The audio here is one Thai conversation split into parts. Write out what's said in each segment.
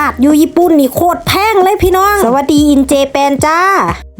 าสอยู่ญี่ปุ่นนี่โคตรแพงเลยพี่น้อง สวัสดีอินเจแปนจ้า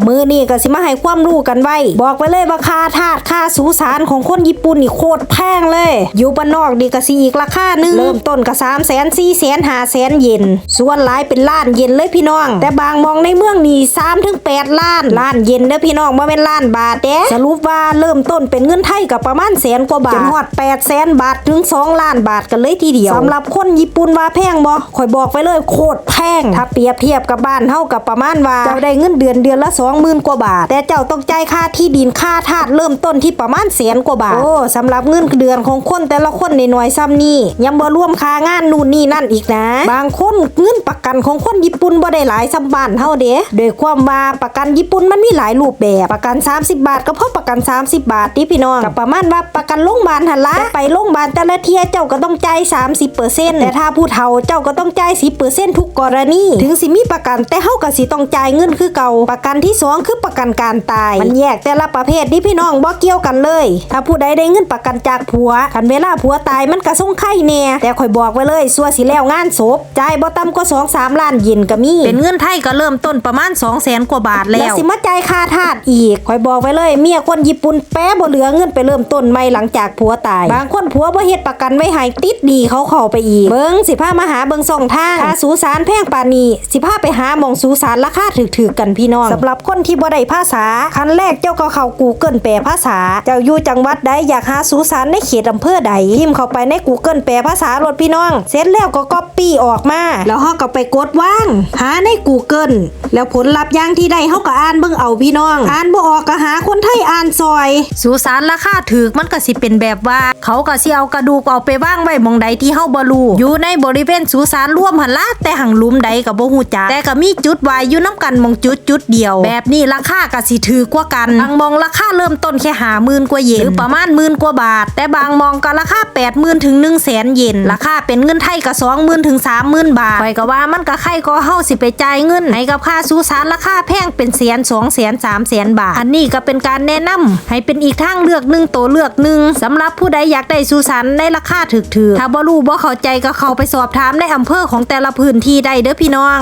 มือนี่ก็สิมาให้ความรู้กันไว้ บอกไปเลยว่าค่าทาสค่าสูสารของคนญี่ปุ่นนี่โคตรแพงเลย อยู่บ้านนอกดีก็สิอีกราคาหนึงเริ่มต้นก็สามแสนสี่แสนห้าแสนเยนส่วนหลายเป็นล้านเยนเลยพี่น้อง แต่บางมองในเมืองนี่สามถึงแปดล้านล้านเยนเด้อพี่น้องบ่เป็นล้านบาทเด้สรุปว่าเริ่มต้นเป็นเงินไทยกับประมาณแสนกว่าบาทจนฮอดแปดแสนบาทถึงสองล้านบาทกันเลยทีเดียวสำหรับคนญี่ปุ่นว่าแพงบ่ข่อยบอกไว้เลยโคตรแพงถ้าเปรียบเทียบกับบ้านเฮากับประมาณว่าจ้าได้เงินเดือนเดือนละ20,000กว่าบาท แต่เจ้าต้องจ่ายค่าที่ดินค่าทาสเริ่มต้นที่ประมาณแสนกว่าบาท โอ้สำหรับเงินเดือนของคนแต่ละคนในหน่วยซ้ำนี่ยังบ่รวมค่างานนู่นนี่นั่นอีกนะ บางคนเงินประกันของคนญี่ปุ่นบ่ได้หลายซ้ำบ้านเฮาเด้โดยความว่าประกันญี่ปุ่นมันมีหลายรูปแบบประกัน 30 บาทก็เพราะประกัน 30 บาทที่พี่น้องก็ประมาณว่าประกันโรงพยาบาลหันละไปโรงพยาบาลแต่ละเที่ยเจ้าก็ต้องจ่าย30%แต่ถ้าผู้เฒ่าเจ้าก็ต้องจ่าย10%ทุกกรณี ถึงสิมีประกันแต่เฮาก็สิต้องจ่ายเงินคือเก่าประกันที่สองคือประกันการตาย มันแยกแต่ละประเภทนี่พี่น้องบ่เกี่ยวกันเลย ถ้าผู้ใดได้เงินประกันจากผัวคันเวลาผัวตายมันก็ส่งไข่แน่แต่ข่อยบอกไว้เลยสัวสิแล้วงานศพจ่ายบ่ต่ำกว่า2 3ล้านเยนก็มีเป็นเงินไทยก็เริ่มต้นประมาณ2 0 0 0 0 0กว่าบาทแล้วสิมาจ่ายค่าทาสอีกข่อยบอกไว้เลย เมียคนญี่ปุ่นแป๊บ่เหลือเงินไปเริ่มต้นใหม่หลังจากผัวตาย บางคนผัวบ่เฮ็ดประกันไว้ให้ติดหนี้เขาเข้าไปอีก เบิ่งสิพามาหาเบิ่งส่องทางค่าสูสารแพงปานนี้สิพาไปหาหมองสูสารราคาถูกๆกันพี่น้องสำหรับคนที่บ่ได้ภาษาขั้นแรกเจ้าก็เข้า Google แปลภาษา เจ้าอยู่จังหวัดใดอยากหาสูสารในเขตอำเภอใดพิมพ์เข้าไปใน Google แปลภาษารถพี่น้อง เสร็จแล้วก็ก๊อปปี้ออกมา แล้วเฮาก็ไปกดว่าง หาใน Google แล้วผลลัพธ์อย่างที่ได้เฮาก็อ่านเบิ่งเอาพี่น้อง อ่านบ่ออกก็หาคนไทยอ่านซอย สุสานราคาถูกมันก็สิเป็นแบบว่า เขาก็สิเอากระดูกเอาไปวางไว้มองใดที่เฮาบ่รู้อยู่ในบริเวณสุสานร่วมหันละแต่หังลุมใดก็บ่ฮู้จักแต่ก็มีจุดไว้อยู่นํกันมองจุดจุดเดียวแบบนี้ราคาก็สิถูกกว่ากันบางหมองราคาเริ่มต้นแค่50,000กว่าเยนหรือประมาณหมื่นกว่าบาท แต่บางหมองก็ราคา80,000ถึง100,000เยนราคาเป็นเงินไทยก็20,000ถึง30,000บาทข่อยก็ว่ามันก็ใครก็เฮาสิไปจ่ายเงินให้กับค่าสุสานราคาแพงเป็นแสน2แสน3แสนบาท อันนี้ก็เป็นการแนะนำให้เป็นอีกทางเลือกหนึ่งตัวเลือกหนึ่งสำหรับผู้ใดอยากได้สุสานในราคาถูกๆถ้าบ่รู้บ่เข้าใจก็เข้าไปสอบถามในอำเภอของแต่ละพื้นที่ได้เด้อพี่น้อง